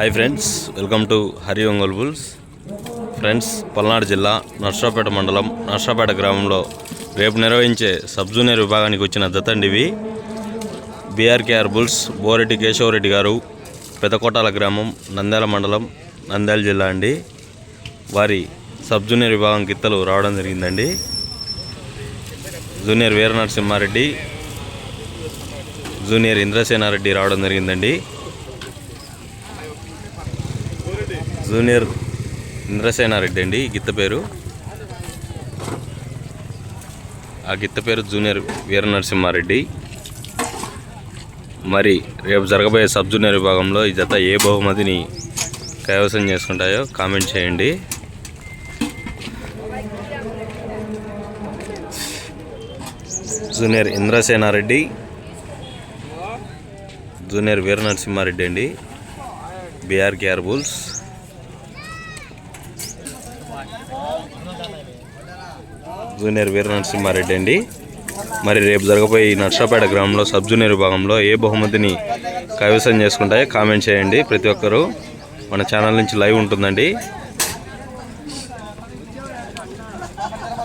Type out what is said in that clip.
Hi friends welcome to Hari Ongole bulls friends Palnadu జిల్లా నర్సాపేట మండలం నర్సాపేట గ్రామంలో రేపు నిర్వహించే సబ్ జూనియర్ విభాగానికి వచ్చిన దత్తండివి బీఆర్కేఆర్ బుల్స్ బోరెడ్డి కేశవరెడ్డి గారు పెదకోటాల గ్రామం నంద్యాల మండలం నంద్యాల జిల్లా అండి. వారి సబ్ జూనియర్ విభాగం గిత్తలు రావడం జరిగిందండి. జూనియర్ వీర నరసింహారెడ్డి జూనియర్ ఇంద్రసేనారెడ్డి రావడం జరిగిందండి. జూనియర్ ఇంద్రసేనారెడ్డి అండి ఈ గిత్త పేరు. ఆ గిత్త పేరు జూనియర్ వీర నరసింహారెడ్డి. మరి రేపు జరగబోయే సబ్ జూనియర్ విభాగంలో ఈ జత ఏ బహుమతిని కైవసం చేసుకుంటాయో కామెంట్ చేయండి. జూనియర్ ఇంద్రసేనారెడ్డి జూనియర్ వీర నరసింహారెడ్డి అండి BR KR bulls. Junior Veera Narasimhareddy అండి. మరి రేపు జరగబోయే నర్సాపేట గ్రామంలో సబ్ జూనియర్ విభాగంలో ఏ బహుమతిని కైవసం చేసుకుంటాయో కామెంట్ చేయండి ప్రతి ఒక్కరూ. మన ఛానల్ నుంచి లైవ్ ఉంటుందండి.